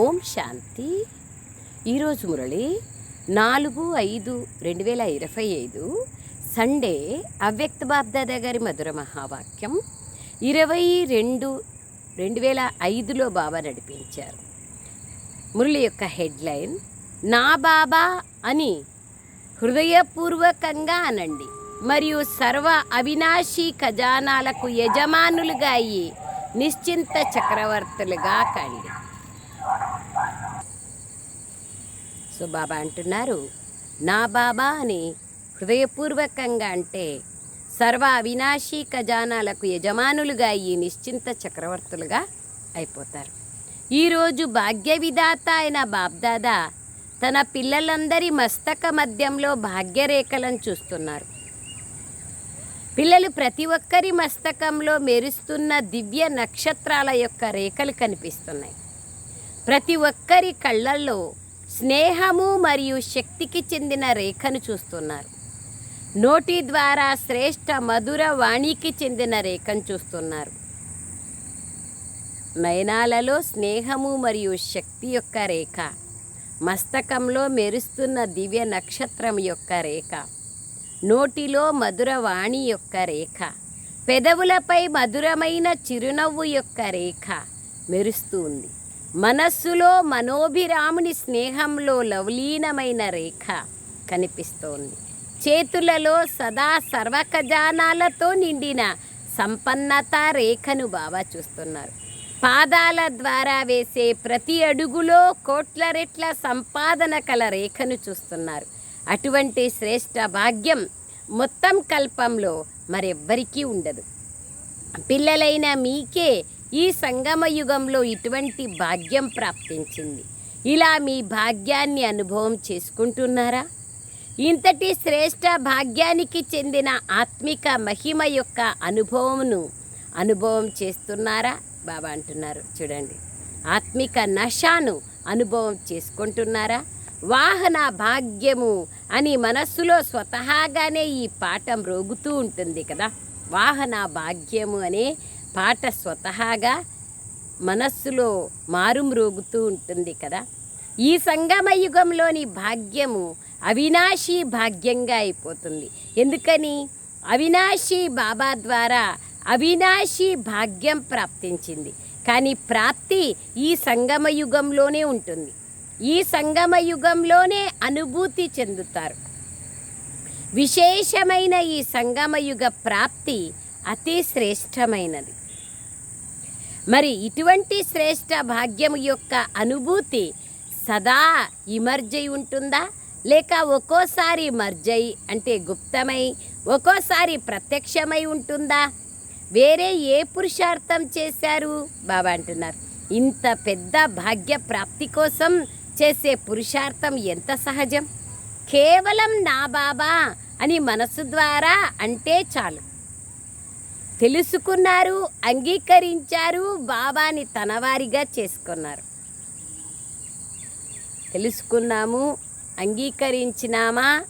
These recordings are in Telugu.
ఓం శాంతి. ఈరోజు మురళి నాలుగు ఐదు రెండు వేల ఇరవై ఐదు సండే అవ్యక్త బాబ్దాదా గారి మధుర మహావాక్యం. ఇరవై రెండు రెండు వేల ఐదులో బాబా నడిపించారు. మురళి యొక్క హెడ్లైన్ నా బాబా అని హృదయపూర్వకంగా అనండి. మరియు సర్వ అవినాశీ ఖజానాలకు యజమానులుగా అయ్యి నిశ్చింత చక్రవర్తులుగా కండి. బాబా అంటున్నారు. నా బాబా అని హృదయపూర్వకంగా అంటే సర్వ అవినాశీ ఖజానాలకు యజమానులుగా ఈ నిశ్చింత చక్రవర్తులుగా అయిపోతారు. ఈరోజు భాగ్య విధాత అయిన బాబ్దాదా తన పిల్లలందరి మస్తక మధ్యంలో భాగ్యరేఖలను చూస్తున్నారు. పిల్లలు ప్రతి ఒక్కరి మస్తకంలో మెరుస్తున్న దివ్య నక్షత్రాల యొక్క రేఖలు కనిపిస్తున్నాయి. ప్రతి ఒక్కరి కళ్ళల్లో స్నేహము మరియు శక్తికి చెందిన రేఖను చూస్తున్నారు. నోటి ద్వారా శ్రేష్ట మధుర వాణికి చెందిన రేఖను చూస్తున్నారు. నయనాలలో స్నేహము మరియు శక్తి యొక్క రేఖ మస్తకంలో మెరుస్తున్న దివ్య నక్షత్రం యొక్క రేఖ నోటిలో మధుర వాణి యొక్క రేఖ పెదవులపై మధురమైన చిరునవ్వు యొక్క రేఖ మెరుస్తూ ఉంది. మనస్సులో మనోభిరాముని స్నేహంలో లవలీనమైన రేఖ కనిపిస్తోంది. చేతులలో సదా సర్వఖజానాలతో నిండిన సంపన్నత రేఖను బాబా చూస్తున్నారు. పాదాల ద్వారా వేసే ప్రతి అడుగులో కోట్ల రెట్ల సంపాదన కల రేఖను చూస్తున్నారు. అటువంటి శ్రేష్ట భాగ్యం మొత్తం కల్పంలో మరెవ్వరికీ ఉండదు. పిల్లలైన మీకే ఈ సంగమ యుగంలో ఇటువంటి భాగ్యం ప్రాప్తించింది. ఇలా మీ భాగ్యాన్ని అనుభవం చేసుకుంటున్నారా? ఇంతటి శ్రేష్ట భాగ్యానికి చెందిన ఆత్మిక మహిమ యొక్క అనుభవమును అనుభవం చేస్తున్నారా? బాబా అంటున్నారు. చూడండి. ఆత్మిక నషాను అనుభవం చేసుకుంటున్నారా? వాహన భాగ్యము అని మనస్సులో స్వతహాగానే ఈ పాఠం రోగుతూ ఉంటుంది కదా. వాహన భాగ్యము అనే పాట స్వతహాగా మనస్సులో మారుమ్రోగుతూ ఉంటుంది కదా. ఈ సంగమ యుగంలోని భాగ్యము అవినాశీ భాగ్యంగా అయిపోతుంది. ఎందుకని? అవినాశీ బాబా ద్వారా అవినాశీ భాగ్యం ప్రాప్తించింది. కానీ ప్రాప్తి ఈ సంగమ యుగంలోనే ఉంటుంది. ఈ సంగమ యుగంలోనే అనుభూతి చెందుతారు. విశేషమైన ఈ సంగమ యుగ ప్రాప్తి అతి శ్రేష్టమైనది. మరి ఇటువంటి శ్రేష్ట భాగ్యం యొక్క అనుభూతి సదా ఇమర్జై ఉంటుందా? లేక ఒక్కోసారి మర్జై అంటే గుప్తమై ఒక్కోసారి ప్రత్యక్షమై ఉంటుందా? వేరే ఏ పురుషార్థం చేశారు? బాబా అంటున్నారు. ఇంత పెద్ద భాగ్య ప్రాప్తి కోసం చేసే పురుషార్థం ఎంత సహజం? కేవలం నా బాబా అని మనసు ద్వారా అంటే చాలు. తెలుసుకున్నారు అంగీకరించారు బాబాని తనవారిగా చేసుకున్నారు. తెలుసుకున్నాము అంగీకరించినామా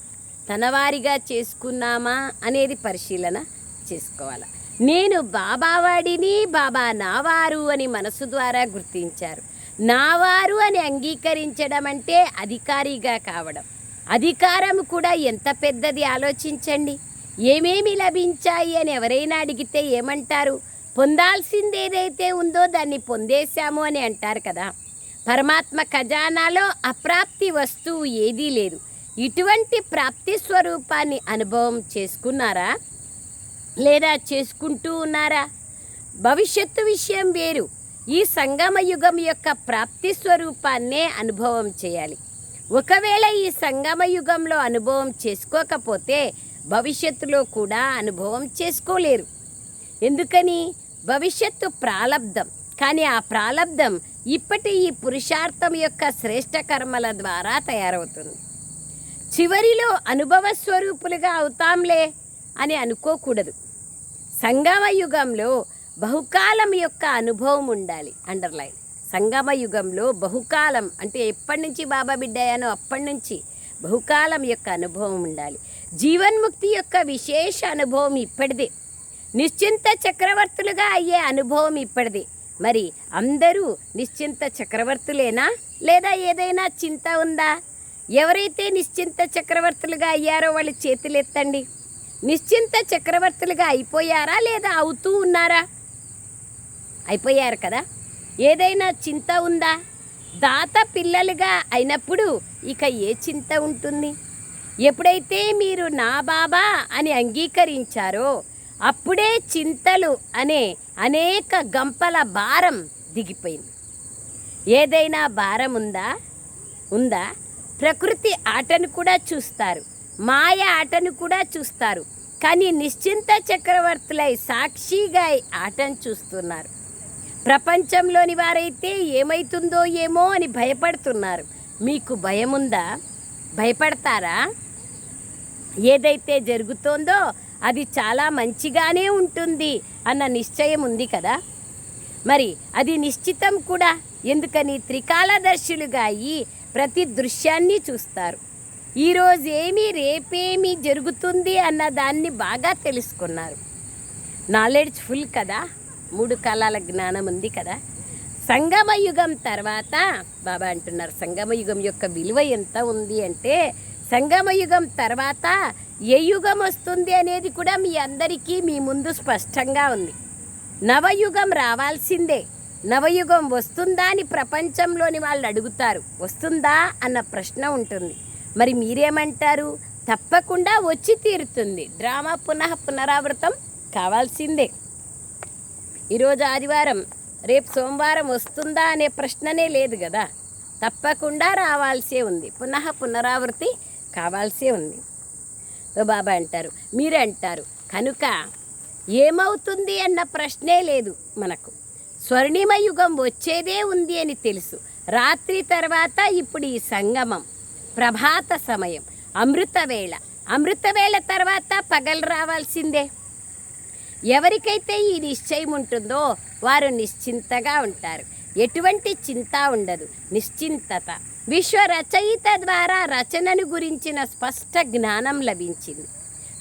తనవారిగా చేసుకున్నామా అనేది పరిశీలన చేసుకోవాలి. నేను బాబావాడిని బాబా నావారు అని మనసు ద్వారా గుర్తించారు. నావారు అని అంగీకరించడం అంటే అధికారిగా కావడం. అధికారం కూడా ఎంత పెద్దది ఆలోచించండి. ఏమేమి లభించాయి అని ఎవరైనా అడిగితే ఏమంటారు? పొందాల్సింది ఏదైతే ఉందో దాన్ని పొందేశాము అని అంటారు కదా. పరమాత్మ ఖజానాలో అప్రాప్తి వస్తువు ఏదీ లేదు. ఇటువంటి ప్రాప్తి స్వరూపాన్ని అనుభవం చేసుకున్నారా? లేదా చేసుకుంటూ ఉన్నారా? భవిష్యత్తు విషయం వేరు. ఈ సంగమ యుగం యొక్క ప్రాప్తి స్వరూపాన్నే అనుభవం చేయాలి. ఒకవేళ ఈ సంగమ యుగంలో అనుభవం చేసుకోకపోతే భవిష్యత్తులో కూడా అనుభవం చేసుకోలేరు. ఎందుకని? భవిష్యత్తు ప్రాలబ్ధం. కానీ ఆ ప్రాలబ్ధం ఇప్పటి ఈ పురుషార్థం యొక్క శ్రేష్ట కర్మల ద్వారా తయారవుతుంది. చివరిలో అనుభవ స్వరూపులుగా అవుతాంలే అని అనుకోకూడదు. సంగమ యుగంలో బహుకాలం యొక్క అనుభవం ఉండాలి. అండర్లైన్. సంగమ యుగంలో బహుకాలం అంటే ఎప్పటి నుంచి బాబా బిడ్డయ్యానో అప్పటి నుంచి బహుకాలం యొక్క అనుభవం ఉండాలి. జీవన్ముక్తి యొక్క విశేష అనుభవం ఇప్పటిదే. నిశ్చింత చక్రవర్తులుగా అయ్యే అనుభవం ఇప్పటిదే. మరి అందరూ నిశ్చింత చక్రవర్తులేనా? లేదా ఏదైనా చింత ఉందా? ఎవరైతే నిశ్చింత చక్రవర్తులుగా అయ్యారో వాళ్ళు చేతులెత్తండి. నిశ్చింత చక్రవర్తులుగా అయిపోయారా లేదా అవుతూ ఉన్నారా? అయిపోయారు కదా. ఏదైనా చింత ఉందా? దాత పిల్లలుగా అయినప్పుడు ఇక ఏ చింత ఉంటుంది? ఎప్పుడైతే మీరు నా బాబా అని అంగీకరించారో అప్పుడే చింతలు అనే అనేక గంపల భారం దిగిపోయింది. ఏదైనా భారం ఉందా? ఉందా? ప్రకృతి ఆటను కూడా చూస్తారు మాయ ఆటను కూడా చూస్తారు కానీ నిశ్చింత చక్రవర్తులై సాక్షిగా ఆటను చూస్తున్నారు. ప్రపంచంలోని వారైతే ఏమైతుందో ఏమో అని భయపడుతున్నారు. మీకు భయముందా? భయపడతారా? ఏదైతే జరుగుతోందో అది చాలా మంచిగానే ఉంటుంది అన్న నిశ్చయం ఉంది కదా? మరి అది నిశ్చితం కూడా ఎందుకని త్రికాలదర్శులుగా అయ్యి ప్రతి దృశ్యాన్ని చూస్తారు. ఈరోజు ఏమి రేపేమి జరుగుతుంది అన్న దాన్ని బాగా తెలుసుకున్నారు. నాలెడ్జ్ ఫుల్ కదా? మూడు కాలాల జ్ఞానం ఉంది కదా? సంగమయుగం తర్వాత బాబా అంటున్నారు సంగమయుగం యొక్క విలువ ఎంత ఉంది అంటే సంగమయుగం తర్వాత ఏ యుగం వస్తుంది అనేది కూడా మీ అందరికీ మీ ముందు స్పష్టంగా ఉంది. నవయుగం రావాల్సిందే. నవయుగం వస్తుందా అని ప్రపంచంలోని వాళ్ళు అడుగుతారు. వస్తుందా అన్న ప్రశ్న ఉంటుంది. మరి మీరేమంటారు? తప్పకుండా వచ్చి తీరుతుంది. డ్రామా పునః పునరావృతం కావాల్సిందే. ఈరోజు ఆదివారం రేపు సోమవారం వస్తుందా అనే ప్రశ్ననే లేదు కదా. తప్పకుండా రావాల్సే ఉంది. పునః పునరావృతి కావాల్సే ఉంది. ఓ బాబా అంటారు మీరే అంటారు. కనుక ఏమవుతుంది అన్న ప్రశ్నే లేదు మనకు. స్వర్ణిమ యుగం వచ్చేదే ఉంది అని తెలుసు. రాత్రి తర్వాత ఇప్పుడు ఈ సంగమం ప్రభాత సమయం అమృతవేళ. అమృతవేళ తర్వాత పగలు రావాల్సిందే. ఎవరికైతే ఈ నిశ్చయం ఉంటుందో వారు నిశ్చింతగా ఉంటారు. ఎటువంటి చింత ఉండదు. నిశ్చింతత. విశ్వ రచయిత ద్వారా రచనను గురించిన స్పష్ట జ్ఞానం లభించింది.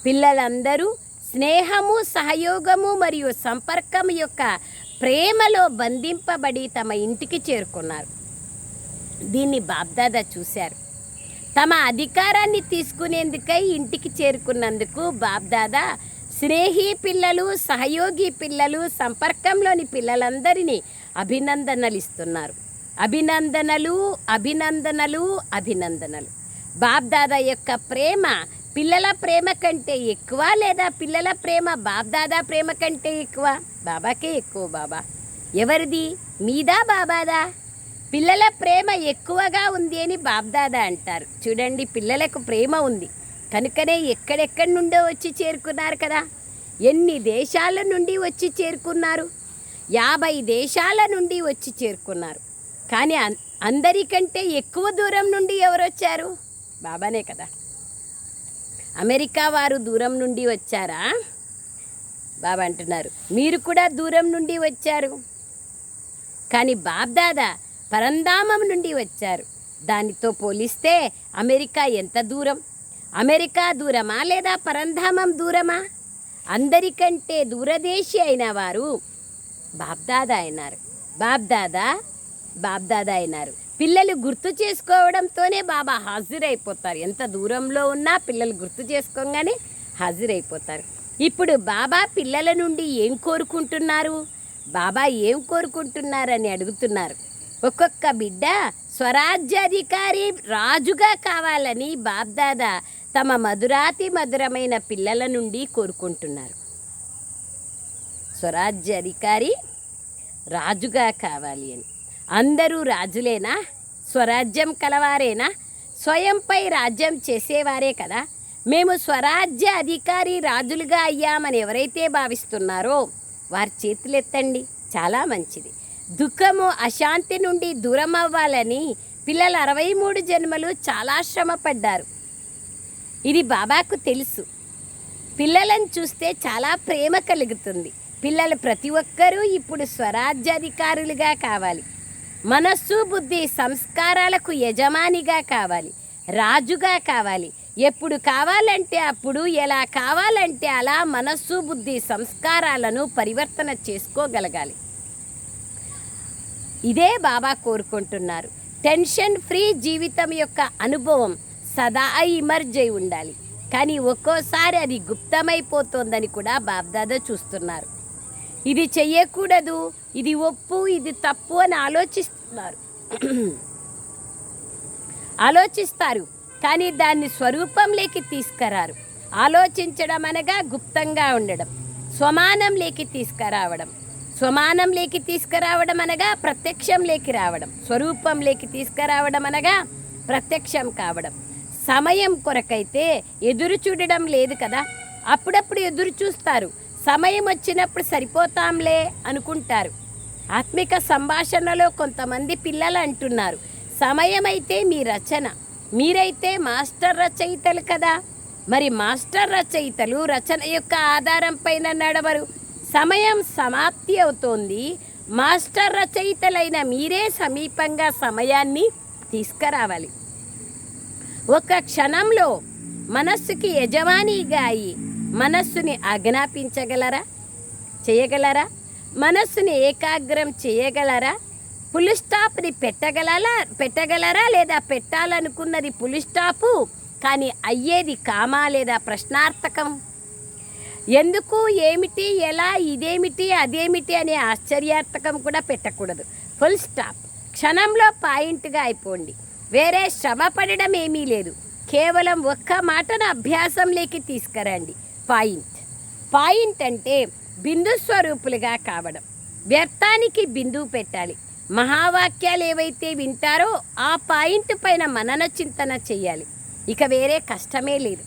పిల్లలందరూ స్నేహము సహయోగము మరియు సంపర్కం యొక్క ప్రేమలో బంధింపబడి తమ ఇంటికి చేరుకున్నారు. దీన్ని బాబ్దాదా చూశారు. తమ అధికారాన్ని తీసుకునేందుకై ఇంటికి చేరుకున్నందుకు బాబ్దాదా స్నేహి పిల్లలు సహయోగి పిల్లలు సంపర్కంలోని పిల్లలందరినీ అభినందనలు ఇస్తున్నారు అభినందనలు అభినందనలు అభినందనలు. బాబ్దాదా యొక్క ప్రేమ పిల్లల ప్రేమ కంటే ఎక్కువ లేదా పిల్లల ప్రేమ బాబ్దాదా ప్రేమ కంటే ఎక్కువ? బాబాకే ఎక్కువ బాబా. ఎవరిది? మీదా బాబాదా? పిల్లల ప్రేమ ఎక్కువగా ఉంది అని బాబ్దాదా అంటారు. చూడండి పిల్లలకు ప్రేమ ఉంది. కనుకనే ఎక్కడెక్కడి నుండో వచ్చి చేరుకున్నారు కదా. ఎన్ని దేశాల నుండి వచ్చి చేరుకున్నారు? యాభై దేశాల నుండి వచ్చి చేరుకున్నారు. కానీ అందరికంటే ఎక్కువ దూరం నుండి ఎవరు వచ్చారు బాబానే కదా. అమెరికా వారు దూరం నుండి వచ్చారా? బాబా అంటున్నారు. మీరు కూడా దూరం నుండి వచ్చారు. కానీ బాబ్దాదా పరంధామం నుండి వచ్చారు. దానితో పోలిస్తే అమెరికా ఎంత దూరం? అమెరికా దూరమా లేదా పరంధామం దూరమా? అందరికంటే దూరదేశి అయిన వారు బాబ్దాదా అయినారు. బాబ్దాదా బాబ్దాదా అయినారు. పిల్లలు గుర్తు చేసుకోవడంతోనే బాబా హాజరైపోతారు. ఎంత దూరంలో ఉన్నా పిల్లలు గుర్తు చేసుకోగానే హాజరైపోతారు. ఇప్పుడు బాబా పిల్లల నుండి ఏం కోరుకుంటున్నారు? బాబా ఏం కోరుకుంటున్నారని అడుగుతున్నారు. ఒక్కొక్క బిడ్డ స్వరాజ్యాధికారి రాజుగా కావాలని బాబ్దాదా తమ మధురాతి మధురమైన పిల్లల నుండి కోరుకుంటున్నారు. స్వరాజ్య అధికారి రాజుగా కావాలి అని. అందరూ రాజులేనా? స్వరాజ్యం కలవారేనా? స్వయంపై రాజ్యం చేసేవారే కదా. మేము స్వరాజ్య అధికారి రాజులుగా అయ్యామని ఎవరైతే భావిస్తున్నారో వారి చేతులెత్తండి. చాలా మంచిది. దుఃఖము అశాంతి నుండి దూరం అవ్వాలని పిల్లలు అరవై మూడు జన్మలు చాలా శ్రమపడ్డారు. ఇది బాబాకు తెలుసు. పిల్లలను చూస్తే చాలా ప్రేమ కలుగుతుంది. పిల్లలు ప్రతి ఒక్కరూ ఇప్పుడు స్వరాజ్యాధికారులుగా కావాలి. మనస్సు బుద్ధి సంస్కారాలకు యజమానిగా కావాలి. రాజుగా కావాలి. ఎప్పుడు కావాలంటే అప్పుడు ఎలా కావాలంటే అలా మనస్సు బుద్ధి సంస్కారాలను పరివర్తన చేసుకోగలగాలి. ఇదే బాబా కోరుకుంటున్నారు. టెన్షన్ ఫ్రీ జీవితం యొక్క అనుభవం. సదా ఇమర్జై ఉండాలి. కానీ ఒక్కోసారి అది గుప్తమైపోతోందని కూడా బాబ్దాదా చూస్తున్నారు. ఇది చెయ్యకూడదు ఇది ఒప్పు ఇది తప్పు అని ఆలోచిస్తున్నారు. ఆలోచిస్తారు కానీ దాన్ని స్వరూపంలోకి తీసుకురారు. ఆలోచించడం అనగా గుప్తంగా ఉండడం స్వమానంలోకి తీసుకురావడం. స్వమానంలోకి తీసుకురావడం అనగా ప్రత్యక్షంలోకి రావడం స్వరూపంలోకి తీసుకురావడం అనగా ప్రత్యక్షం కావడం. సమయం కొరకైతే ఎదురు చూడడం లేదు కదా. అప్పుడప్పుడు ఎదురు చూస్తారు. సమయం వచ్చినప్పుడు సరిపోతాంలే అనుకుంటారు. ఆత్మిక సంభాషణలో కొంతమంది పిల్లలు అంటున్నారు. సమయం అయితే మీ రచన. మీరైతే మాస్టర్ రచయితలు కదా. మరి మాస్టర్ రచయితలు రచన యొక్క ఆధారం పైన నడవరు. సమయం సమాప్తి అవుతోంది. మాస్టర్ రచయితలైన మీరే సమీపంగా సమయాన్ని తీసుకురావాలి. ఒక క్షణంలో మనస్సుకి యజమానిగా అయి మనస్సుని ఆజ్ఞాపించగలరా? చేయగలరా? మనస్సుని ఏకాగ్రం చేయగలరా? పులి స్టాప్ని పెట్టగలరా పెట్టగలరా లేదా పెట్టాలనుకున్నది పులి స్టాపు కానీ అయ్యేది కామా లేదా ప్రశ్నార్థకం? ఎందుకు ఏమిటి ఎలా ఇదేమిటి అదేమిటి అనే ఆశ్చర్యార్థకం కూడా పెట్టకూడదు. Full stop. క్షణంలో పాయింట్గా అయిపోండి. వేరే శ్రమ పడడం ఏమీ లేదు. కేవలం ఒక్క మాటను అభ్యాసంలోకి తీసుకురండి. పాయింట్. పాయింట్ అంటే బిందు స్వరూపులుగా కావడం. వ్యర్థానికి బిందువు పెట్టాలి. మహావాక్యాలు ఏవైతే వింటారో ఆ పాయింట్ పైన మనన చింతన చెయ్యాలి ఇక వేరే కష్టమే లేదు.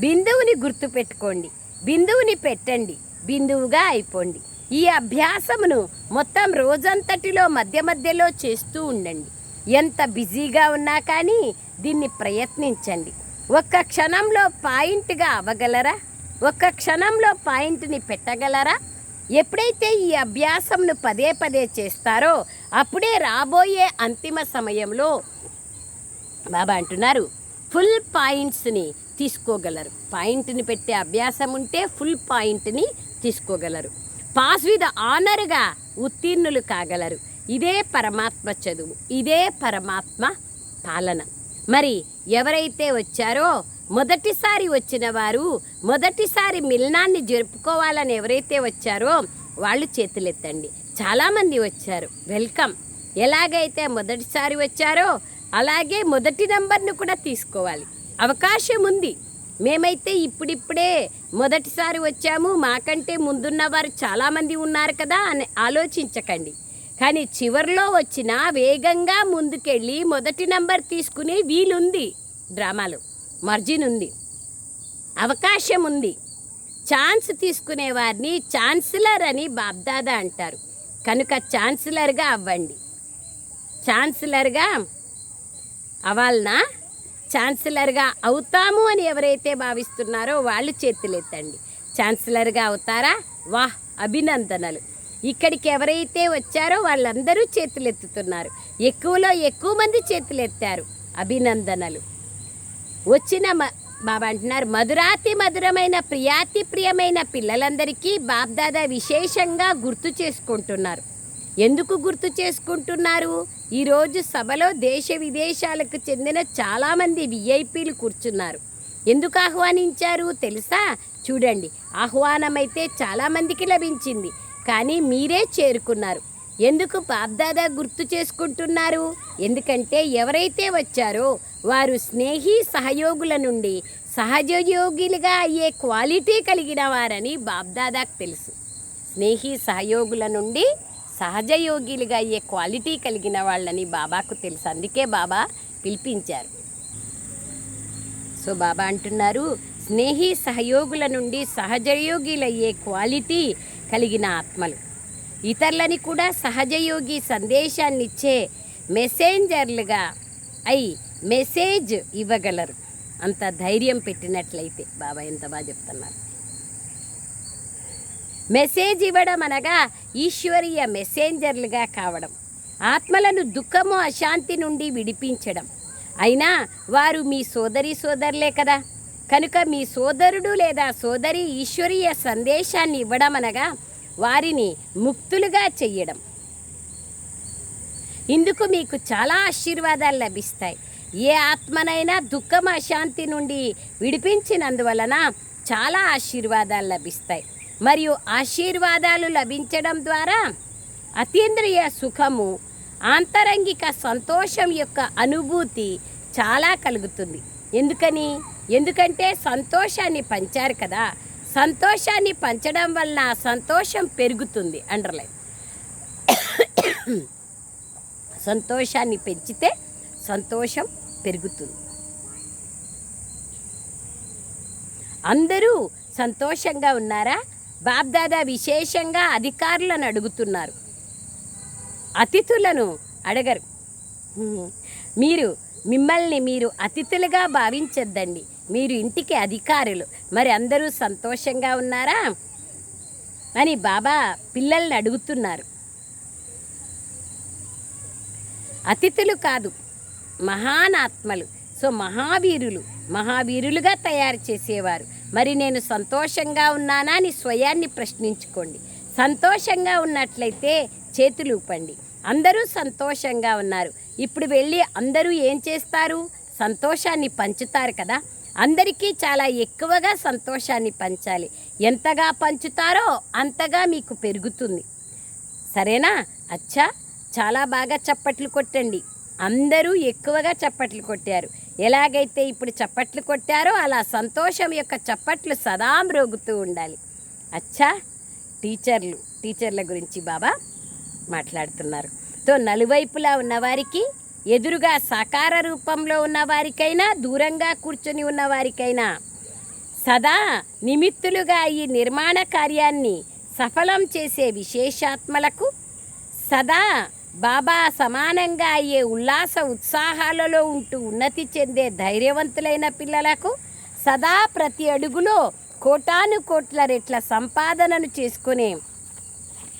బిందువుని గుర్తుపెట్టుకోండి బిందువుని పెట్టండి. బిందువుగా అయిపోండి. ఈ అభ్యాసమును మొత్తం రోజంతటిలో మధ్య మధ్యలో చేస్తూ ఉండండి. ఎంత బిజీగా ఉన్నా కానీ దీన్ని ప్రయత్నించండి. ఒక్క క్షణంలో పాయింట్గా అవ్వగలరా? ఒక్క క్షణంలో పాయింట్ని పెట్టగలరా? ఎప్పుడైతే ఈ అభ్యాసంను పదే పదే చేస్తారో అప్పుడే రాబోయే అంతిమ సమయంలో బాబా అంటున్నారు ఫుల్ పాయింట్స్ని తీసుకోగలరు. పాయింట్ని పెట్టే అభ్యాసం ఉంటే ఫుల్ పాయింట్ని తీసుకోగలరు. Pass with ఆనర్గా ఉత్తీర్ణులు కాగలరు. ఇదే పరమాత్మ చదువు ఇదే పరమాత్మ పాలన. మరి ఎవరైతే వచ్చారో మొదటిసారి వచ్చిన వారు మొదటిసారి మిలనాన్ని జరుపుకోవాలని ఎవరైతే వచ్చారో వాళ్ళు చేతులెత్తండి. చాలామంది వచ్చారు. వెల్కమ్. ఎలాగైతే మొదటిసారి వచ్చారో అలాగే మొదటి నంబర్ను కూడా తీసుకోవాలి. అవకాశం ఉంది. మేమైతే ఇప్పుడిప్పుడే మొదటిసారి వచ్చాము. మాకంటే ముందున్న వారు చాలామంది ఉన్నారు కదా అని ఆలోచించకండి. కానీ చివరిలో వచ్చిన వేగంగా ముందుకెళ్ళి మొదటి నంబర్ తీసుకునే వీలుంది. డ్రామాలో. మార్జిన్ ఉంది. అవకాశం ఉంది. ఛాన్స్ తీసుకునే వారిని ఛాన్సలర్ అని బాబ్దాదా అంటారు. కనుక ఛాన్సలర్గా అవ్వండి. ఛాన్సలర్గా అవాలనా ఛాన్సలర్గా అవుతాము అని ఎవరైతే భావిస్తున్నారో వాళ్ళు చేతులెత్తండి. ఛాన్సలర్గా అవుతారా? వాహ్! అభినందనలు. ఇక్కడికి ఎవరైతే వచ్చారో వాళ్ళందరూ చేతులెత్తుతున్నారు. ఎక్కువలో ఎక్కువ మంది చేతులెత్తారు. అభినందనలు. వచ్చిన మ- బాబా అంటున్నారు మధురాతి మధురమైన ప్రియాతి ప్రియమైన పిల్లలందరికీ బాబ్దాదా విశేషంగా గుర్తు చేసుకుంటున్నారు. ఎందుకు గుర్తు చేసుకుంటున్నారు? ఈరోజు సభలో దేశ విదేశాలకు చెందిన చాలామంది విఐపీలు కూర్చున్నారు. ఎందుకు ఆహ్వానించారు తెలుసా? చూడండి ఆహ్వానమైతే చాలామందికి లభించింది. కానీ మీరే చేరుకున్నారు. ఎందుకు బాబ్దాదా గుర్తు చేసుకుంటున్నారు? ఎందుకంటే ఎవరైతే వచ్చారో వారు స్నేహి సహయోగుల నుండి సహజయోగిలుగా అయ్యే క్వాలిటీ కలిగిన వారని బాబ్దాదాకు తెలుసు. స్నేహి సహయోగుల నుండి సహజయోగిలుగా అయ్యే క్వాలిటీ కలిగిన వాళ్ళని బాబాకు తెలుసు. అందుకే బాబా పిలిపించారు. సో బాబా అంటున్నారు స్నేహి సహయోగుల నుండి సహజయోగిలయ్యే క్వాలిటీ కలిగిన ఆత్మలు. ఇతరులని కూడా సహజయోగి సందేశాన్నిచ్చే మెసేంజర్లుగా అయి మెసేజ్ ఇవ్వగలరు. అంత ధైర్యం పెట్టినట్లయితే బాబా ఎంత బాగా చెప్తున్నారు. మెసేజ్ ఇవ్వడం అనగా ఈశ్వరీయ మెసేంజర్లుగా కావడం. ఆత్మలను దుఃఖము అశాంతి నుండి విడిపించడం. అయినా వారు మీ సోదరి సోదరులే కదా. కనుక మీ సోదరుడు లేదా సోదరి ఈశ్వరీయ సందేశాన్ని ఇవ్వడం అనగా వారిని ముక్తులుగా చెయ్యడం. ఇందుకు మీకు చాలా ఆశీర్వాదాలు లభిస్తాయి. ఏ ఆత్మనైనా దుఃఖం అశాంతి నుండి విడిపించినందువలన చాలా ఆశీర్వాదాలు లభిస్తాయి. మరియు ఆశీర్వాదాలు లభించడం ద్వారా అతీంద్రియ సుఖము ఆంతరంగిక సంతోషం యొక్క అనుభూతి చాలా కలుగుతుంది. ఎందుకని? ఎందుకంటే సంతోషాన్ని పంచారు కదా. సంతోషాన్ని పంచడం వలన సంతోషం పెరుగుతుంది అండర్లైన్. సంతోషాన్ని పెంచితే సంతోషం పెరుగుతుంది. అందరూ సంతోషంగా ఉన్నారా? బాబ్దాదా విశేషంగా అధికారులను అడుగుతున్నారు. అతిథులను అడగరు. మీరు మిమ్మల్ని మీరు అతిథులుగా భావించొద్దండి. మీరు ఇంటికి అధికారులు. మరి అందరూ సంతోషంగా ఉన్నారా? అని బాబా పిల్లల్ని అడుగుతున్నారు. అతిథులు కాదు మహానాత్మలు. సో మహావీరులు. మహావీరులుగా తయారు చేసేవారు. మరి నేను సంతోషంగా ఉన్నానా అని స్వయాన్ని ప్రశ్నించుకోండి. సంతోషంగా ఉన్నట్లయితే చేతులు ఊపండి. అందరూ సంతోషంగా ఉన్నారు. ఇప్పుడు వెళ్ళి అందరూ ఏం చేస్తారు? సంతోషాన్ని పంచుతారు కదా. అందరికీ చాలా ఎక్కువగా సంతోషాన్ని పంచాలి. ఎంతగా పంచుతారో అంతగా మీకు పెరుగుతుంది. సరేనా? అచ్చా! చాలా బాగా చప్పట్లు కొట్టండి. అందరూ ఎక్కువగా చప్పట్లు కొట్టారు. ఎలాగైతే ఇప్పుడు చప్పట్లు కొట్టారో అలా సంతోషం యొక్క చప్పట్లు సదా మ్రోగుతూ ఉండాలి. అచ్చా! టీచర్లు టీచర్ల గురించి బాబా మాట్లాడుతున్నారు. తో నలువైపులా ఉన్నవారికి ఎదురుగా సాకార రూపంలో ఉన్నవారికైనా దూరంగా కూర్చొని ఉన్నవారికైనా సదా నిమిత్తులుగా ఈ నిర్మాణ కార్యాన్ని సఫలం చేసే విశేషాత్మలకు సదా బాబా సమానంగా అయ్యే ఉల్లాస ఉత్సాహాలలో ఉంటూ ఉన్నతి చెందే ధైర్యవంతులైన పిల్లలకు సదా ప్రతి అడుగులో కోటాను కోట్ల రెట్ల సంపాదనను చేసుకునే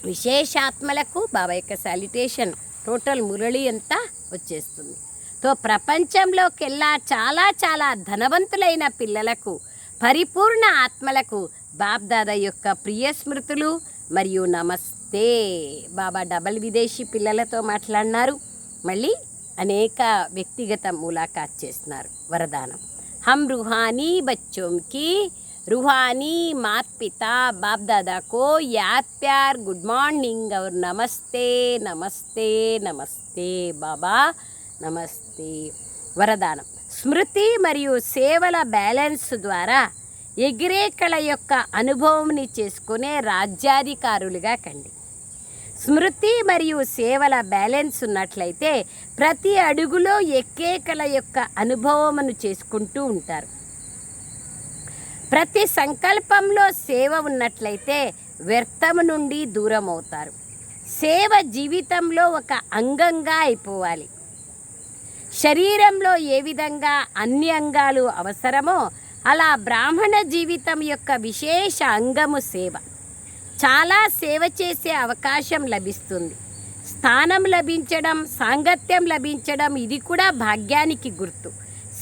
విశేషాత్మలకు బాబా యొక్క సాలిటేషన్ టోటల్ మురళి అంతా వచ్చేస్తుంది. తో ప్రపంచంలోకెల్లా చాలా చాలా ధనవంతులైన పిల్లలకు పరిపూర్ణ ఆత్మలకు బాబ్దాద యొక్క ప్రియ స్మృతులు మరియు నమస్తే. బాబా డబల్ విదేశీ పిల్లలతో మాట్లాడినారు. మళ్ళీ అనేక వ్యక్తిగత మూలాఖాత్ చేస్తున్నారు. వరదానం. హమ్ రుహానీ బచ్చోంకి ರುಹಾನಿ ಮಾತ್ ಪಿತಾ ಬಾಪ್ ದಾದಾ ಕೋ ಯಾತ್ ಪ್ಯಾರ್ ಗುಡ್ ಮಾರ್ನಿಂಗ್ నమస్తే ನಮಸ್ತೆ నమస్తే బాబా నమస్తే. వరదానం. స్మృతి మరియు సేవల బ్యాలెన్స్ ద్వారా ఎగిరేకళ యొక్క అనుభవంని చేసుకునే రాజ్యాధికారులుగా కండి. స్మృతి మరియు సేవల బ్యాలెన్స్ ఉన్నట్లయితే ప్రతి అడుగులో ఎక్కేకల యొక్క అనుభవమును చేసుకుంటూ ఉంటారు. ప్రతి సంకల్పంలో సేవ ఉన్నట్లయితే వ్యర్థము నుండి దూరం అవుతారు సేవ జీవితంలో ఒక అంగంగా అయిపోవాలి. శరీరంలో ఏ విధంగా అన్ని అంగాలు అవసరమో అలా బ్రాహ్మణ జీవితం యొక్క విశేష అంగము సేవ. చాలా సేవ చేసే అవకాశం లభిస్తుంది. స్థానం లభించడం సాంగత్యం లభించడం ఇది కూడా భాగ్యానికి గుర్తు.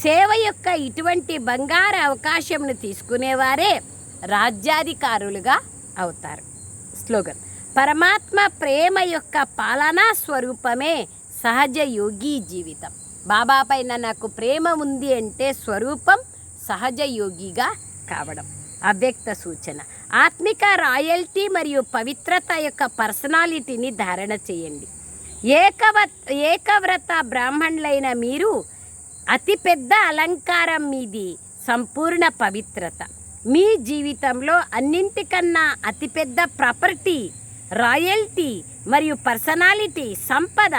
సేవ యొక్క ఇటువంటి బంగారు అవకాశంను తీసుకునేవారే రాజ్యాధికారులుగా అవుతారు. స్లోగన్. పరమాత్మ ప్రేమ యొక్క పాలనా స్వరూపమే సహజ యోగి జీవితం. బాబా పైన నాకు ప్రేమ ఉంది అంటే స్వరూపం సహజ యోగిగా కావడం. అవ్యక్త సూచన. ఆత్మిక రాయల్టీ మరియు పవిత్రత యొక్క పర్సనాలిటీని ధారణ చేయండి. ఏకవ ఏకవ్రత బ్రాహ్మణులైన మీరు అతిపెద్ద అలంకారం మీది. సంపూర్ణ పవిత్రత. మీ జీవితంలో అన్నింటికన్నా అతిపెద్ద ప్రాపర్టీ రాయల్టీ మరియు పర్సనాలిటీ సంపద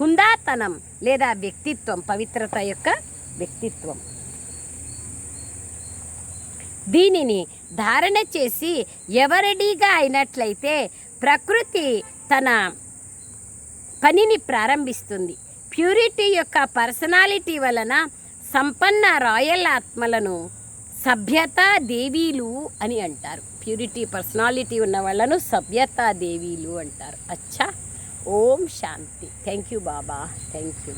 హుందాతనం లేదా వ్యక్తిత్వం పవిత్రత యొక్క వ్యక్తిత్వం. దీనిని ధారణ చేసి ఎవరెడీగా అయినట్లయితే ప్రకృతి తన పనిని ప్రారంభిస్తుంది. ప్యూరిటీ యొక్క పర్సనాలిటీ వలన సంపన్న రాయల్ ఆత్మలను సభ్యత దేవీలు అని అంటారు. ప్యూరిటీ పర్సనాలిటీ ఉన్న వాళ్ళను సభ్యతా దేవీలు అంటారు. అచ్చా ఓం శాంతి. Thank you Baba thank you.